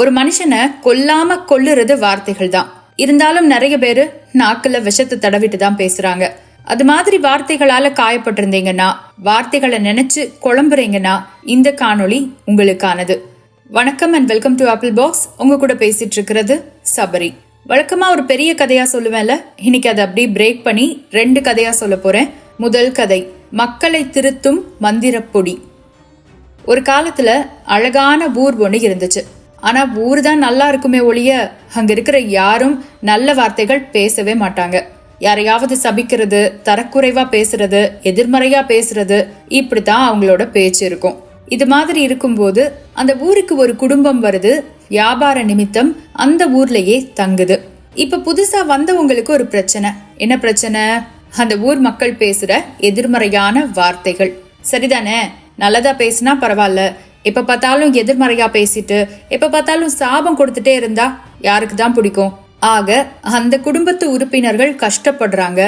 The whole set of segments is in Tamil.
ஒரு மனுஷனை கொல்லாம கொல்லுறது வார்த்தைகள் தான் இருந்தாலும் நிறைய பேரு நாக்குல விஷத்தை தடவிட்டு தான் பேசுறாங்க. அது மாதிரி வார்த்தைகளால காயப்பட்டிருந்தீங்கன்னா வார்த்தைகளை நினைச்சு குழம்புறீங்கன்னா இந்த காணொளி உங்களுக்கானது. வணக்கம் and welcome to Apple Box உங்க கூட பேசிட்டு இருக்கிறது சபரி. வழக்கமா ஒரு பெரிய கதையா சொல்லுவேன்ல இன்னைக்கு அதை அப்படியே பிரேக் பண்ணி ரெண்டு கதையா சொல்ல போறேன். முதல் கதை மக்களை திருத்தும் மந்திரப்பொடி ஒரு காலத்துல அழகான ஊர் ஒன்று இருந்துச்சு. ஆனால் ஊர் தான் நல்லா இருக்குமே ஒழிய அங்கே இருக்கிற யாரும் நல்ல வார்த்தைகள் பேசவே மாட்டாங்க. யாரையாவது சபிக்கிறது தரக்குறைவா பேசுறது எதிர்மறையா பேசுறது இப்படித்தான் அவங்களோட பேச்சு இருக்கும். இது மாதிரி இருக்கும்போது அந்த ஊருக்கு ஒரு குடும்பம் வருது வியாபார நிமித்தம் அந்த ஊர்லயே தங்குது. இப்ப புதுசா வந்தவங்களுக்கு ஒரு பிரச்சனை. என்ன பிரச்சனை? அந்த ஊர் மக்கள் பேசுற எதிர்மறையான வார்த்தைகள். சரிதானே? நல்லதா பேசினா பரவாயில்ல எப்ப பார்த்தாலும் எதிர்மறையா பேசிட்டு எப்ப பார்த்தாலும் சாபம் கொடுத்துட்டே இருந்தா யாருக்கு தான் பிடிக்கும்? ஆக அந்த குடும்பத்து உறுப்பினர்கள் கஷ்டப்படுறாங்க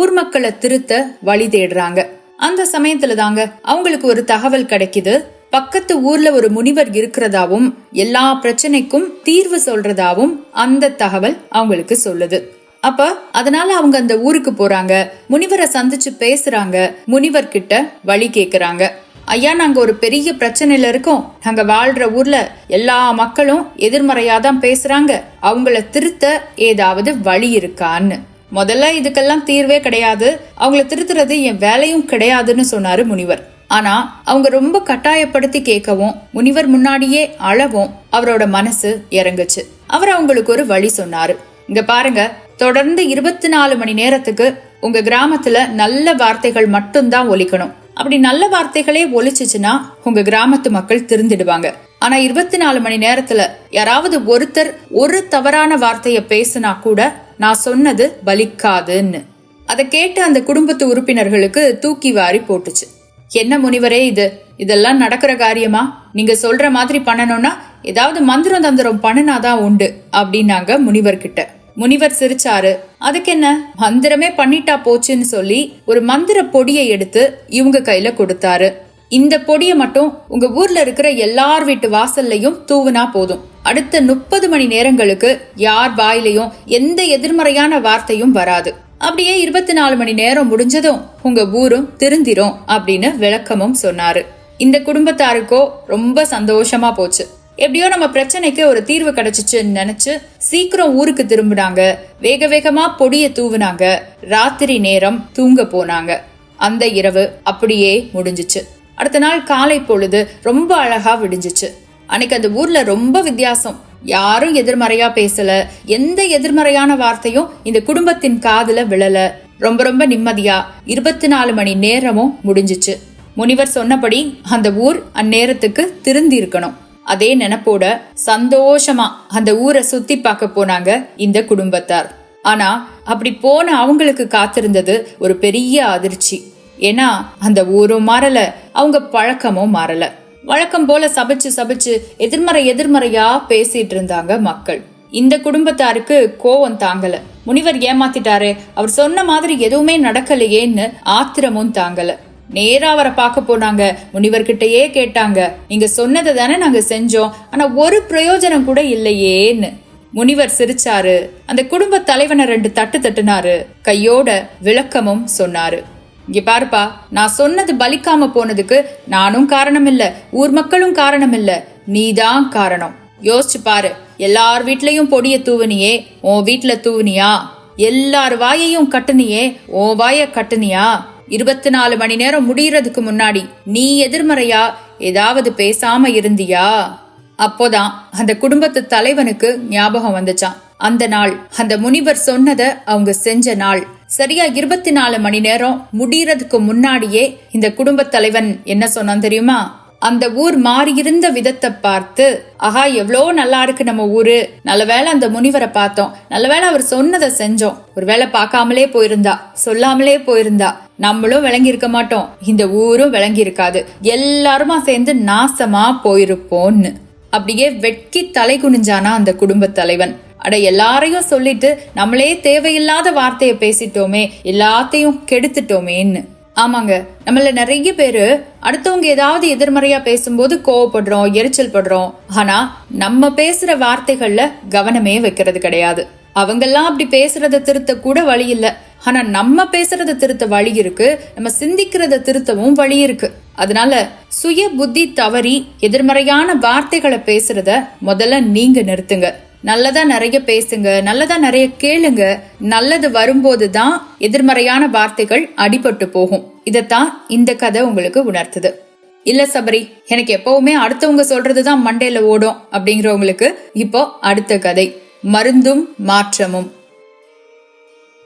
ஊர் மக்களை திருத்த வழி தேடுறாங்க. அந்த சமயத்துல தாங்க அவங்களுக்கு ஒரு தகவல் கிடைக்குது. பக்கத்து ஊர்ல ஒரு முனிவர் இருக்கிறதாவும் எல்லா பிரச்சனைக்கும் தீர்வு சொல்றதாவும் அந்த தகவல் அவங்களுக்கு சொல்லுது. அப்ப அதனால அவங்க அந்த ஊருக்கு போறாங்க முனிவரை சந்திச்சு பேசுறாங்க முனிவர் கிட்ட வழி கேக்குறாங்க. ஐயா நாங்க ஒரு பெரிய பிரச்சனையில இருக்கோம். நாங்க வாழ்ற ஊர்ல எல்லா மக்களும் எதிர்மறையா தான் பேசுறாங்க. அவங்கள திருத்த ஏதாவது வழி இருக்கான்னு. முதல்ல இதுக்கெல்லாம் தீர்வே கிடையாது. அவங்கள திருத்துறது என் வேலையும் கிடையாதுன்னு சொன்னாரு முனிவர். ஆனா அவங்க ரொம்ப கட்டாயப்படுத்தி கேட்கவும் முனிவர் முன்னாடியே அழவும் அவரோட மனசு இறங்குச்சு. அவர் அவங்களுக்கு ஒரு வழி சொன்னாரு. இங்க பாருங்க தொடர்ந்து இருபத்தி நாலு மணி நேரத்துக்கு உங்க கிராமத்துல நல்ல வார்த்தைகள் மட்டும்தான் ஒலிக்கணும். அப்படி நல்ல வார்த்தைகளே ஒழிச்சிச்சுன்னா உங்க கிராமத்து மக்கள் திருந்திடுவாங்க. ஆனா இருபத்தி நாலு மணி நேரத்துல யாராவது ஒருத்தர் ஒரு தவறான வார்த்தைய பேசினா கூட நான் சொன்னது பலிக்காதுன்னு. அதை கேட்டு அந்த குடும்பத்து உறுப்பினர்களுக்கு தூக்கி வாரி போட்டுச்சு. என்ன முனிவரே இது? இதெல்லாம் நடக்கிற காரியமா? நீங்க சொல்ற மாதிரி பண்ணணும்னா ஏதாவது மந்திரம் தந்திரம் பண்ணினாதான் உண்டு அப்படின்னாங்க முனிவர்கிட்ட. முனிவர் சிரிச்சாரு. அதுக்கு என்ன மந்திரமே பண்ணிட்டா போச்சுன்னு சொல்லி ஒரு மந்திர பொடியை எடுத்து இவங்க கையில கொடுத்தாரு. இந்த பொடியை மட்டும் உங்க ஊர்ல இருக்கிற எல்லார் வீட்டு வாசல்லையும் தூவுனா போதும். அடுத்த முப்பது மணி நேரங்களுக்கு யார் வாயிலையும் எந்த எதிர்மறையான வார்த்தையும் வராது. அப்படியே இருபத்தி நாலு மணி நேரம் முடிஞ்சதும் உங்க ஊரும் திருந்திரும் அப்படின்னு விளக்கமும் சொன்னாரு. இந்த குடும்பத்தாருக்கோ ரொம்ப சந்தோஷமா போச்சு. எப்படியோ நம்ம பிரச்சனைக்கு ஒரு தீர்வு கிடைச்சிச்சுன்னு நினைச்சு சீக்கிரம் ஊருக்கு திரும்பினாங்க. வேக வேகமா பொடிய தூவுனாங்க. ராத்திரி நேரம் தூங்க போனாங்க. அந்த இரவு அப்படியே முடிஞ்சிச்சு. அடுத்த நாள் காலை பொழுது ரொம்ப அழகா விடிஞ்சிச்சு. அன்னைக்கு அந்த ஊர்ல ரொம்ப வித்தியாசம். யாரும் எதிர்மறையா பேசல. எந்த எதிர்மறையான வார்த்தையும் இந்த குடும்பத்தின் காதுல விழல. ரொம்ப ரொம்ப நிம்மதியா இருபத்தி நாலு மணி நேரமும் முடிஞ்சிச்சு. முனிவர் சொன்னபடி அந்த ஊர் அந்நேரத்துக்கு திருந்தி இருக்கணும் அதே நினப்போட சந்தோஷமா அந்த ஊரை சுத்தி பார்க்க போனாங்க இந்த குடும்பத்தார். ஆனா அப்படி போன அவங்களுக்கு காத்திருந்தது ஒரு பெரிய அதிர்ச்சி. ஏன்னா அந்த ஊரும் மாறல அவங்க பழக்கமும் மாறல. வழக்கம் போல சபிச்சு சபிச்சு எதிர்மறை எதிர்மறையா பேசிட்டு இருந்தாங்க மக்கள். இந்த குடும்பத்தாருக்கு கோவம் தாங்கல. முனிவர் ஏமாத்திட்டாரு அவர் சொன்ன மாதிரி எதுவுமே நடக்கலையேன்னு ஆத்திரமும் தாங்கல. நேரா அவரை பார்க்க போனாங்க. முனிவர்கிட்டயே கேட்டாங்க. நீங்க சொன்னதை தானே நாங்க செஞ்சோம். ஆனா ஒரு பிரயோஜனம் கூட இல்லையேன்னு. முனிவர் சிரிச்சாரு. அந்த குடும்ப தலைவனை ரெண்டு தட்டு தட்டுனாரு. கையோட விளக்கமும் சொன்னாரு. இங்க பாருப்பா நான் சொன்னது பலிக்காம போனதுக்கு நானும் காரணம் இல்ல ஊர் மக்களும் காரணம் இல்ல நீதான் காரணம். யோசிச்சு பாரு எல்லார் வீட்லயும் பொடிய தூவனியே உன் வீட்டுல தூவனியா? எல்லார் வாயையும் கட்டுனியே உன் வாய கட்டுனியா? இருபத்தி நாலு மணி நேரம் முடியறதுக்கு முன்னாடி நீ எதிர்மறையா? ஏதாவது பேசாம இருந்தியா? அப்போதான் அந்த குடும்பத்து தலைவனுக்கு ஞாபகம் வந்துச்சான் அந்த நாள் அந்த முனிவர் சொன்னத அவங்க செஞ்ச நாள். சரியா இருபத்தி நாலு மணி நேரம் முடியறதுக்கு முன்னாடியே இந்த குடும்பத் தலைவன் என்ன சொன்னான் தெரியுமா? அந்த ஊர் மாறியிருந்த விதத்தை பார்த்து ஆஹா எவ்வளோ நல்லா இருக்கு நம்ம ஊரு. நல்லவேளை அந்த முனிவரை பார்த்தோம். நல்லவேளை அவர் சொன்னதை செஞ்சோம். ஒருவேளை பார்க்காமலே போயிருந்தா சொல்லாமலே போயிருந்தா நம்மளும் விளங்கி இருக்க மாட்டோம். இந்த ஊரும் விளங்கி இருக்காது எல்லாருமா சேர்ந்து நாசமா போயிருப்போம்னு. அப்படியே வெட்கி தலை குனிஞ்சானா அந்த குடும்ப தலைவன். அட எல்லாரையும் சொல்லிட்டு நம்மளே தேவையில்லாத வார்த்தையை பேசிட்டோமே எல்லாத்தையும் கெடுத்துட்டோமேன்னு. ஆமாங்க. நம்மள நிறைய பேரு அடுத்தவங்க ஏதாவது எதிர்மறையா பேசும்போது கோவப்படுறோம் எரிச்சல் படுறோம். ஆனா நம்ம பேசுற வார்த்தைகள்ல கவனமே வைக்கிறது கிடையாது. அவங்கெல்லாம் அப்படி பேசுறத திருத்த கூட வழி இல்ல. ஆனா நம்ம பேசுறத திருத்த வழி இருக்கு. நம்ம சிந்திக்கிறத திருத்தவும் வழி இருக்கு. அதனால சுய புத்தி தவறி எதிர்மறையான வார்த்தைகளை பேசுறத முதல்ல நீங்க நிறுத்துங்க. நல்லதா நிறைய பேசுங்க நல்லதா நிறைய கேளுங்க. நல்லது வரும்போது தான் எதிர்மறையான வார்த்தைகள் அடிபட்டு போகும். இதத்தான் இந்த கதை உங்களுக்கு உணர்த்துது. இல்ல சபரி எனக்கு எப்பவுமே அடுத்தவங்க சொல்றதுதான் மண்டையில ஓடும் அப்படிங்கிறவங்களுக்கு இப்போ அடுத்த கதை மருந்தும் மாற்றமும்.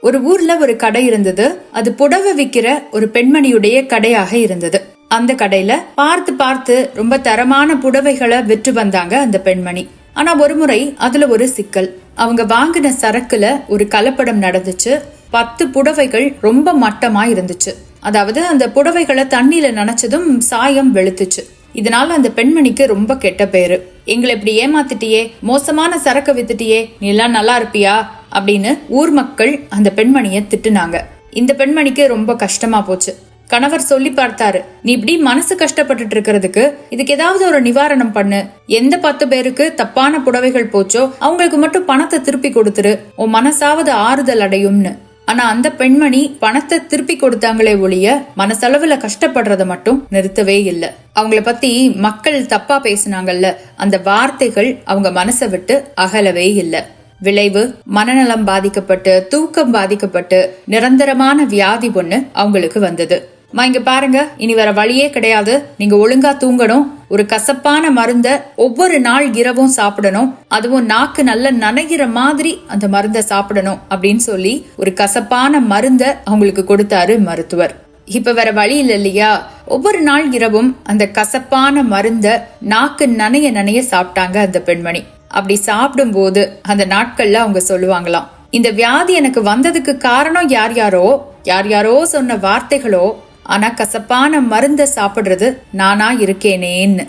ஒரு ஊர்ல ஒரு கடை இருந்தது. அது புடவை விக்கிற ஒரு பெண்மணியுடைய கடையாக இருந்தது. அந்த கடையில பார்த்து பார்த்து ரொம்ப தரமான புடவைகளை விற்று வந்தாங்க அந்த பெண்மணி. ஆனா ஒரு முறை அதுல ஒரு சிக்கல். அவங்க வாங்கின சரக்குல ஒரு கலப்படம் நடந்துச்சு. பத்து புடவைகள் ரொம்ப மட்டமா இருந்துச்சு. அதாவது அந்த புடவைகளை தண்ணியில நனைச்சதும் சாயம் வெளுத்துச்சு. இதனால அந்த பெண்மணிக்கு ரொம்ப கெட்ட பேரு. எங்களை இப்படி ஏமாத்திட்டியே மோசமான சரக்கு வித்துட்டியே நீ எல்லாம் நல்லா இருப்பியா? அப்படின்னு ஊர் மக்கள் அந்த பெண்மணிய திட்டுனாங்க. இந்த பெண்மணிக்கு ரொம்ப கஷ்டமா போச்சு. கணவர் சொல்லி பார்த்தாரு. நீ இப்படி மனசு கஷ்டப்பட்டுட்டு இருக்கிறதுக்கு இதுக்கு ஏதாவது ஒரு நிவாரணம் பண்ணு. எந்த பத்து பேருக்கு தப்பான புடவைகள் போச்சோ அவங்களுக்கு மட்டும் பணத்தை திருப்பி கொடுத்துரு. உன் மனசாவது ஆறுதல் அடையும்னு. ஆனா அந்த பெண்மணி பணத்தை திருப்பி கொடுத்தாங்களே ஒழிய மனசளவுல கஷ்டப்படுறத மட்டும் நிறுத்தவே இல்லை. அவங்கள பத்தி மக்கள் தப்பா பேசினாங்கல்ல அந்த வார்த்தைகள் அவங்க மனசை விட்டு அகலவே இல்லை. விளைவு மனநலம் பாதிக்கப்பட்டு தூக்கம் பாதிக்கப்பட்டு நிரந்தரமான வியாதி ஒண்ணு அவங்களுக்கு வந்தது. மா இங்க பாருங்க. இனி வேற வழியே கிடையாது. நீங்க ஒழுங்கா தூங்கணும். ஒரு கசப்பான மருந்த ஒவ்வொரு நாள் இரவும் சாப்பிடணும். அதுவும் நாக்கு நல்ல நனைகிற மாதிரி அந்த மருந்த சாப்பிடணும் அப்படின்னு சொல்லி ஒரு கசப்பான மருந்த அவங்களுக்கு கொடுத்தாரு மருத்துவர். இப்ப வேற வழி இல்ல இல்லையா? ஒவ்வொரு நாள் இரவும் அந்த கசப்பான மருந்த நாக்கு நனைய நனைய சாப்பிட்டாங்க அந்த பெண்மணி. அப்படி சாப்பிடும்போது அந்த நாட்கள்ல அவங்க சொல்லுவாங்களாம் இந்த வியாதி எனக்கு வந்ததுக்கு காரணம் யார் யாரோ? யார் யாரோ சொன்ன வார்த்தைகளோ ஆனால் கசப்பான மருந்தை சாப்பிட்றது நானா இருக்கேனேன்னு.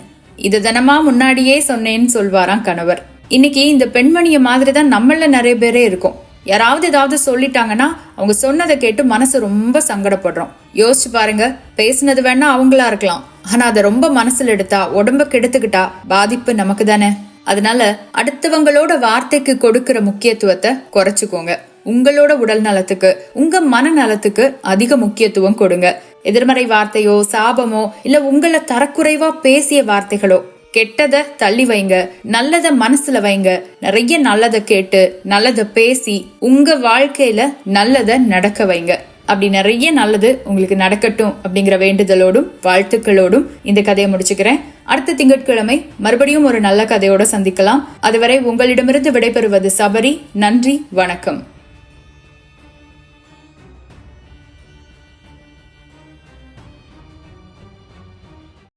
இது தினமா முன்னாடியே சொன்னேன்னு சொல்வாராம் கணவர். இன்னைக்கு இந்த பெண்மணிய மாதிரி தான் நம்மள நிறைய பேரே இருக்கும். யாராவது ஏதாவது சொல்லிட்டாங்கன்னா அவங்க சொன்னதை கேட்டு மனசு ரொம்ப சங்கடப்படுறோம். யோசிச்சு பாருங்க பேசுனது வேணா அவங்களா இருக்கலாம். ஆனா அதை ரொம்ப மனசுல எடுத்தா உடம்ப கெடுத்துக்கிட்டா பாதிப்பு நமக்கு தானே. அதனால அடுத்தவங்களோட வார்த்தைக்கு கொடுக்கிற முக்கியத்துவத்தை குறைச்சுக்கோங்க. உங்களோட உடல் நலத்துக்கு உங்க மனநலத்துக்கு அதிக முக்கியத்துவம் கொடுங்க. எதிர்மறை வார்த்தையோ சாபமோ இல்ல உங்களை தரக்குறைவா பேசிய வார்த்தைகளோ கெட்டதை தள்ளி வைங்க. நல்லத மனசுல வைங்க. நிறைய நல்லத கேட்டு நல்லத பேசி உங்க வாழ்க்கையில நல்லத நடக்க வைங்க. அப்படி நிறைய நல்லது உங்களுக்கு நடக்கட்டும் அப்படிங்கிற வேண்டுதலோடும் வாழ்த்துக்களோடும் இந்த கதையை முடிச்சுக்கிறேன். அடுத்த திங்கட்கிழமை மறுபடியும் ஒரு நல்ல கதையோட சந்திக்கலாம். அதுவரை உங்களிடமிருந்து விடைபெறுவது சபரி. நன்றி வணக்கம்.